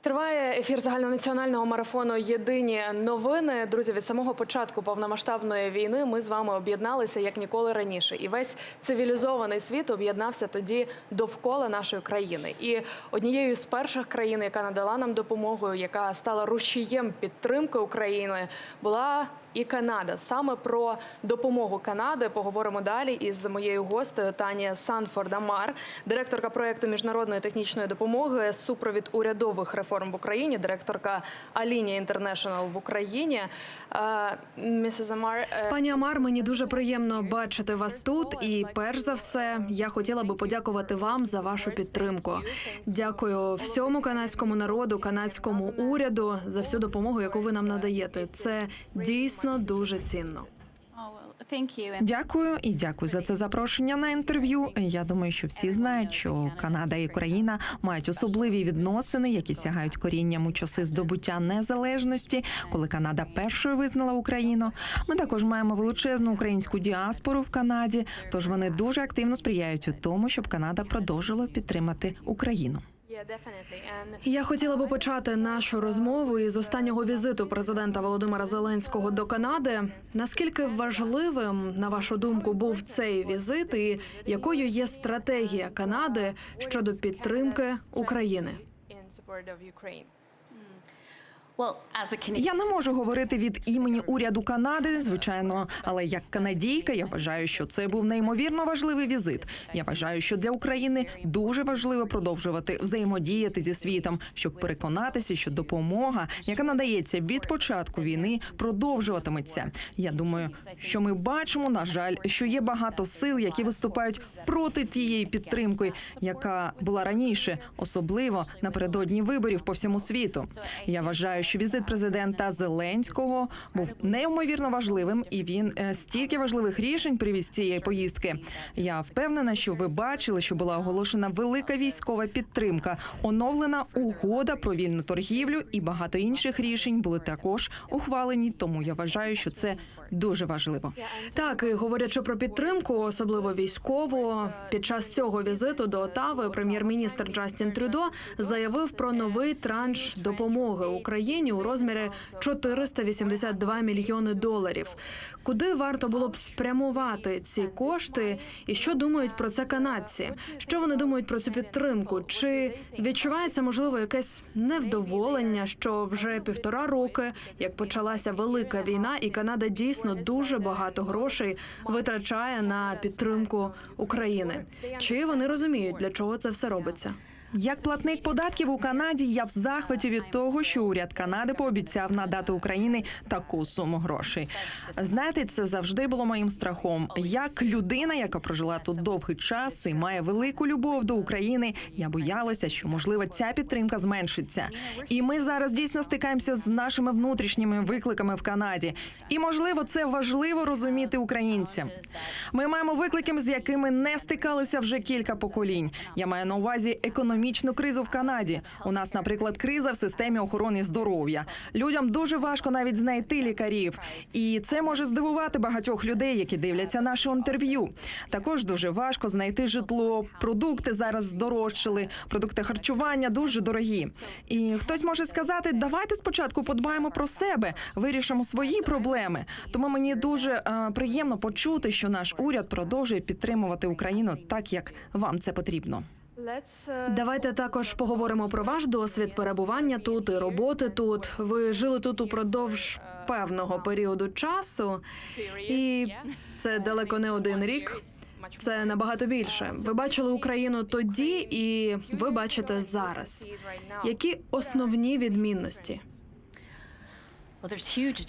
Триває ефір загальнонаціонального марафону Єдині новини. Друзі, від самого початку повномасштабної війни ми з вами об'єдналися як ніколи раніше, і весь цивілізований світ об'єднався тоді довкола нашої країни. І однією з перших країн, яка надала нам допомогу, яка стала рушієм підтримки України, була і Канада. Саме про допомогу Канади поговоримо далі із моєю гостею Тані Санфорд Амар, директорка проекту міжнародної технічної допомоги, супровід урядових реформ в Україні, директорка Алінія Інтернешнл в Україні. Е, е, Пані Амар, мені дуже приємно бачити вас тут. І перш за все, я хотіла би подякувати вам за вашу підтримку. Дякую всьому канадському народу, канадському уряду за всю допомогу, яку ви нам надаєте. Це дійсно дуже цінно. Oh, Дякую і дякую за це запрошення на інтерв'ю. Я думаю, що всі знають, що Канада і Україна мають особливі відносини, які сягають корінням у часи здобуття незалежності, коли Канада першою визнала Україну. Ми також маємо величезну українську діаспору в Канаді. Тож вони дуже активно сприяють у тому, щоб Канада продовжила підтримати Україну. Я хотіла би почати нашу розмову із останнього візиту президента Володимира Зеленського до Канади. Наскільки важливим, на вашу думку, був цей візит, і якою є стратегія Канади щодо підтримки України? Я не можу говорити від імені уряду Канади, звичайно, але як канадійка, я вважаю, що це був неймовірно важливий візит. Я вважаю, що для України дуже важливо продовжувати взаємодіяти зі світом, щоб переконатися, що допомога, яка надається від початку війни, продовжуватиметься. Я думаю, що ми бачимо, на жаль, що є багато сил, які виступають проти тієї підтримки, яка була раніше, особливо напередодні виборів по всьому світу. Я вважаю, що візит президента Зеленського був неймовірно важливим, і він е, стільки важливих рішень привіз цієї поїздки. Я впевнена, що ви бачили, що була оголошена велика військова підтримка, оновлена угода про вільну торгівлю, і багато інших рішень були також ухвалені. Тому я вважаю, що це дуже важливо. Так, і говорячи про підтримку, особливо військову, під час цього візиту до Отави прем'єр-міністр Джастін Трюдо заявив про новий транш допомоги Україні у розмірі 482 мільйони доларів. Куди варто було б спрямувати ці кошти, і що думають про це канадці? Що вони думають про цю підтримку? Чи відчувається можливо якесь невдоволення, що вже півтора роки, як почалася велика війна, і Канада дійсно дуже багато грошей витрачає на підтримку України? Чи вони розуміють, для чого це все робиться? Як платник податків у Канаді, я в захваті від того, що уряд Канади пообіцяв надати Україні таку суму грошей. Знаєте, це завжди було моїм страхом. Як людина, яка прожила тут довгий час і має велику любов до України, я боялася, що можливо ця підтримка зменшиться. І ми зараз дійсно стикаємося з нашими внутрішніми викликами в Канаді. І можливо, це важливо розуміти українцям. Ми маємо виклики, з якими не стикалися вже кілька поколінь. Я маю на увазі економічну кризу в Канаді. У нас, наприклад, криза в системі охорони здоров'я. Людям дуже важко навіть знайти лікарів, і це може здивувати багатьох людей, які дивляться наше інтерв'ю. Також дуже важко знайти житло. Продукти зараз здорожчали, продукти харчування дуже дорогі. І хтось може сказати, давайте спочатку подбаємо про себе, вирішимо свої проблеми. Тому мені дуже е, приємно почути, що наш уряд продовжує підтримувати Україну так, як вам це потрібно. Uh, Давайте також поговоримо про ваш досвід перебування тут і роботи тут. Ви жили тут упродовж певного періоду часу, і це далеко не один рік. Це набагато більше. Ви бачили Україну тоді, і ви бачите зараз. Які основні відмінності?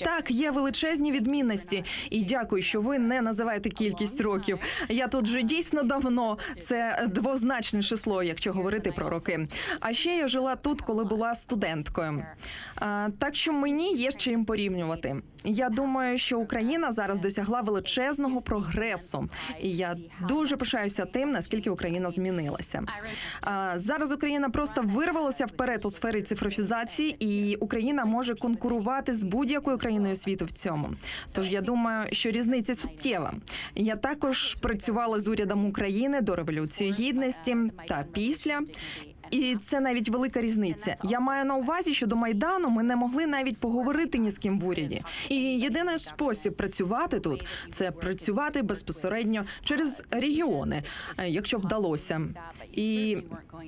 Так, є величезні відмінності, і дякую, що ви не називаєте кількість років. Я тут вже дійсно давно. Це двозначне число, якщо говорити про роки. А ще я жила тут, коли була студенткою. Так що мені є чим порівнювати. Я думаю, що Україна зараз досягла величезного прогресу, і я дуже пишаюся тим, наскільки Україна змінилася. Зараз Україна просто вирвалася вперед у сфері цифровізації, і Україна може конкурувати з будь-якою країною світу в цьому. Тож я думаю, що різниця суттєва. Я також працювала з урядом України до революції гідності та після. І це навіть велика різниця. Я маю на увазі, що до майдану ми не могли навіть поговорити ні з ким в уряді. І єдиний спосіб працювати тут це працювати безпосередньо через регіони, е, якщо вдалося. І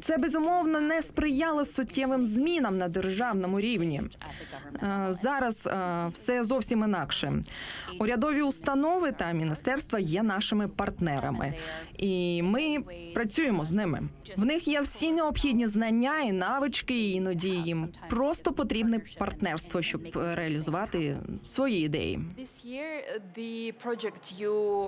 це безумовно не сприяло суттєвим змінам на державному рівні. Е, Зараз е, все зовсім інакше. Урядові установи та міністерства є нашими партнерами, і ми працюємо з ними. В них є всі необхідні знання і навички, і іноді їм просто потрібне партнерство, щоб е, реалізувати свої ідеї.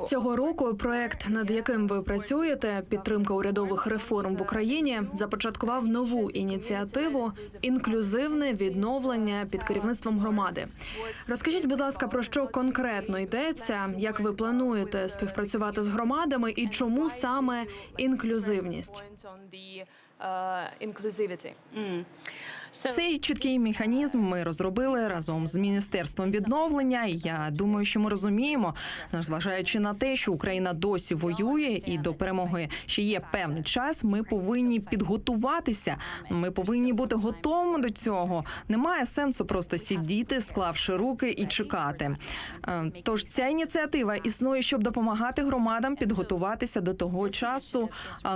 Цього року проект, над яким ви працюєте, підтримка урядових реформ в Україні, започаткував нову ініціативу інклюзивне відновлення під керівництвом громади. Розкажіть, будь ласка, про що конкретно йдеться, як ви плануєте співпрацювати з громадами і чому саме інклюзивність? Uh, inclusivity. Mm. Цей чіткий механізм ми розробили разом з міністерством відновлення. І я думаю, що ми розуміємо, зважаючи на те, що Україна досі воює, і до перемоги ще є певний час. Ми повинні підготуватися. Ми повинні бути готовими до цього. Немає сенсу просто сидіти, склавши руки і чекати. Е, Тож ця ініціатива існує, щоб допомагати громадам підготуватися до того часу,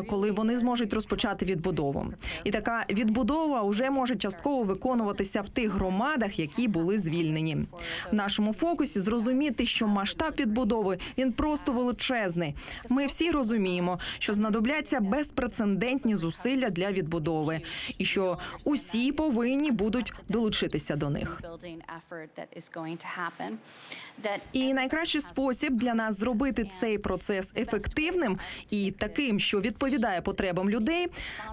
коли вони зможуть розпочати відбудову. І така відбудова вже може частково виконуватися в тих громадах, які були звільнені. В нашому фокусі зрозуміти, що масштаб відбудови він просто величезний. Ми всі розуміємо, що знадобляться безпрецедентні зусилля для відбудови, і що усі повинні будуть долучитися до них. І найкращий спосіб для нас зробити цей процес ефективним і таким, що відповідає потребам людей,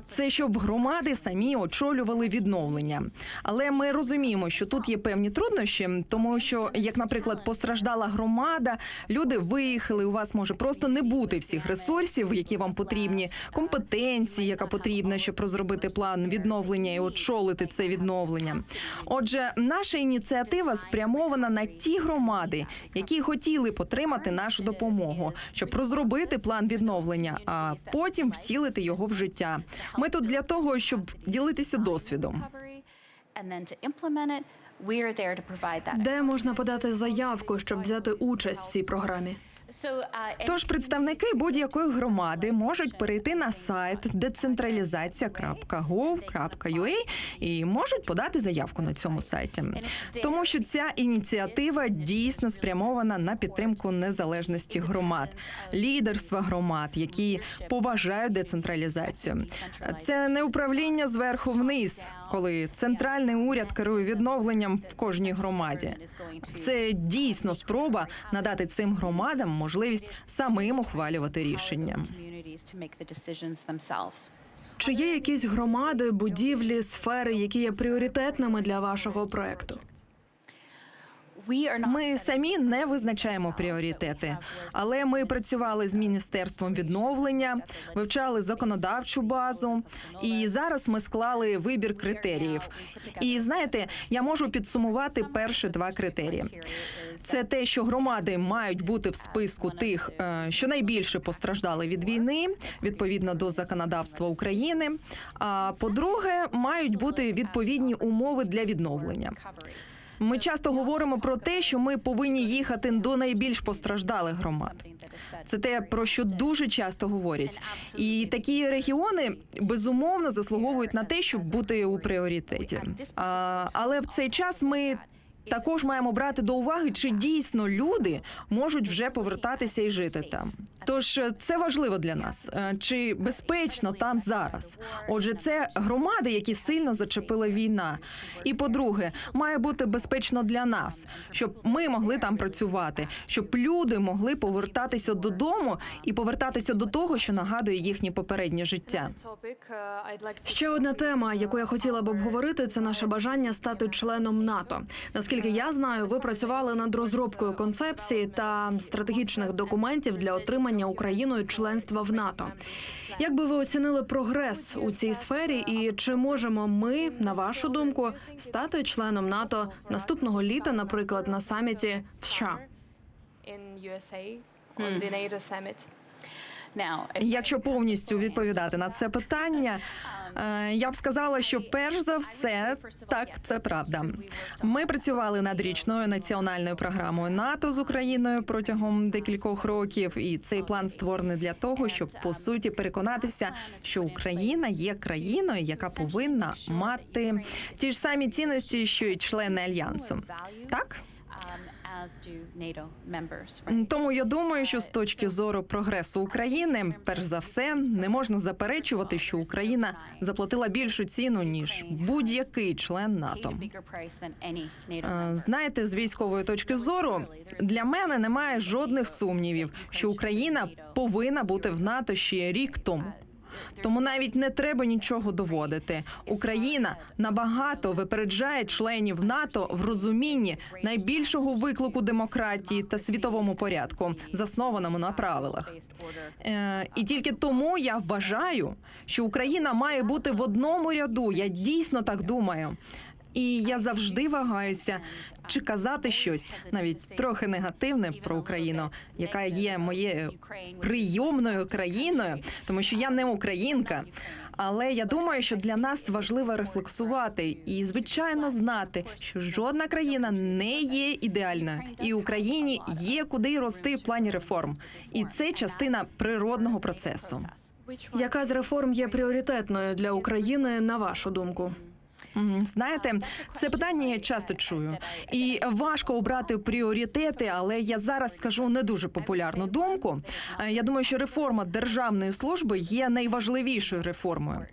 це щоб громади самі очолювали відновлення. Але ми розуміємо, що тут є певні труднощі, тому що, як, наприклад, постраждала громада, люди виїхали. У вас може просто не бути всіх ресурсів, які вам потрібні, компетенції, яка потрібна, щоб розробити план відновлення і очолити це відновлення. Отже, наша ініціатива спрямована на ті громади, які хотіли потримати нашу допомогу, щоб розробити план відновлення, а потім втілити його в життя. Ми тут для того, щоб ділитися досвідом. Де можна подати заявку, щоб взяти участь в цій програмі? Тож представники будь-якої громади можуть перейти на сайт decentralizacija.gov.ua і можуть подати заявку на цьому сайті, тому що ця ініціатива дійсно спрямована на підтримку незалежності громад, лідерства громад, які поважають децентралізацію. Це не управління зверху вниз, коли центральний уряд керує відновленням в кожній громаді. Це дійсно спроба надати цим громадам можливість самим ухвалювати рішення. Чи є якісь громади, будівлі, сфери, які є пріоритетними для вашого проекту? Ми самі не визначаємо пріоритети, але ми працювали з міністерством відновлення, вивчали законодавчу базу, і зараз ми склали вибір критеріїв. І знаєте, я можу підсумувати перші два критерії. Це те, що громади мають бути в списку тих, е, що найбільше постраждали від війни, відповідно до законодавства України. А по-друге, мають бути відповідні умови для відновлення. Ми часто говоримо про те, що ми повинні їхати до найбільш постраждалих громад. Це те, про що дуже часто говорять. І такі регіони безумовно заслуговують на те, щоб бути у пріоритеті. А, але в цей час ми. Також маємо брати до уваги, чи дійсно люди можуть вже повертатися і жити там. Тож е, це важливо для нас. Е, Чи безпечно там зараз? Отже, це громади, які сильно зачепила війна. І по-друге, має бути безпечно для нас, щоб ми могли там працювати, щоб люди могли повертатися додому і повертатися до того, що нагадує їхнє попереднє життя. Ще одна тема, яку я хотіла б обговорити, це наше бажання стати членом НАТО. Наскільки я знаю, ви працювали над розробкою концепції та стратегічних документів для отримання Україною членства в НАТО. Як би ви оцінили прогрес у цій сфері, і чи можемо ми, на вашу думку, стати членом НАТО наступного літа, наприклад, на саміті в США? Якщо повністю відповідати на це питання, е, я б сказала, що перш за все, так це правда. Ми працювали над річною національною програмою НАТО з Україною протягом декількох років, і цей план створений для того, щоб по суті переконатися, що Україна є країною, яка повинна мати ті ж самі цінності, що й члени альянсу. Так. Тому я думаю, що з точки зору прогресу України, перш за все, не можна заперечувати, що Україна заплатила більшу ціну ніж будь-який член НАТО. Е. Знаєте, з військової точки зору для мене немає жодних сумнівів, що Україна повинна бути в НАТО ще рік тому. Тому навіть не треба нічого доводити. Україна набагато випереджає членів НАТО в розумінні найбільшого виклику демократії та світовому порядку, заснованому на правилах. Е, і тільки тому я вважаю, що Україна має бути в одному ряду. Я дійсно так думаю. І я завжди вагаюся, чи казати щось навіть трохи негативне про Україну, яка є моєю прийомною країною, тому що я не українка. Але я думаю, що для нас важливо рефлексувати і, звичайно, знати, що жодна країна не є ідеальною, і Україні є куди рости в плані реформ, і це частина природного процесу. Яка з реформ є пріоритетною для України, на вашу думку? Знаєте, це питання я часто чую, і важко обрати пріоритети, але я зараз скажу не дуже популярну думку. Е, Я думаю, що реформа державної служби є найважливішою реформою.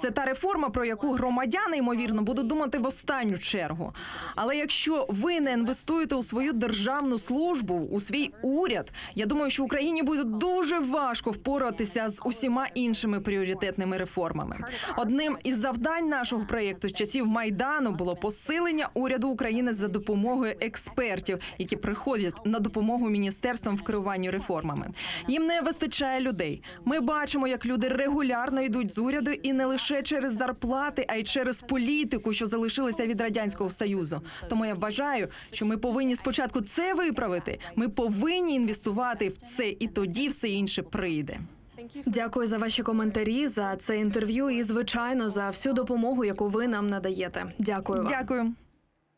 Це та реформа, про яку громадяни ймовірно будуть думати в останню чергу. Але якщо ви не інвестуєте у свою державну службу, у свій уряд, я думаю, що Україні буде дуже важко впоратися з усіма іншими пріоритетними реформами. Одним із завдань нашого проєкту з часів майдану було посилення уряду України за допомогою експертів, які приходять на допомогу міністерствам в керуванні реформами. Їм не вистачає людей. Ми бачимо, як люди регулярно йдуть з уряду, і не лише через зарплати, а й через політику, що залишилася від радянського союзу. Тому я вважаю, що ми повинні спочатку це виправити. Ми повинні інвестувати в це, і тоді все інше прийде. Дякую за ваші коментарі, за це інтерв'ю і звичайно за всю допомогу, яку ви нам надаєте. Дякую вам. Дякую.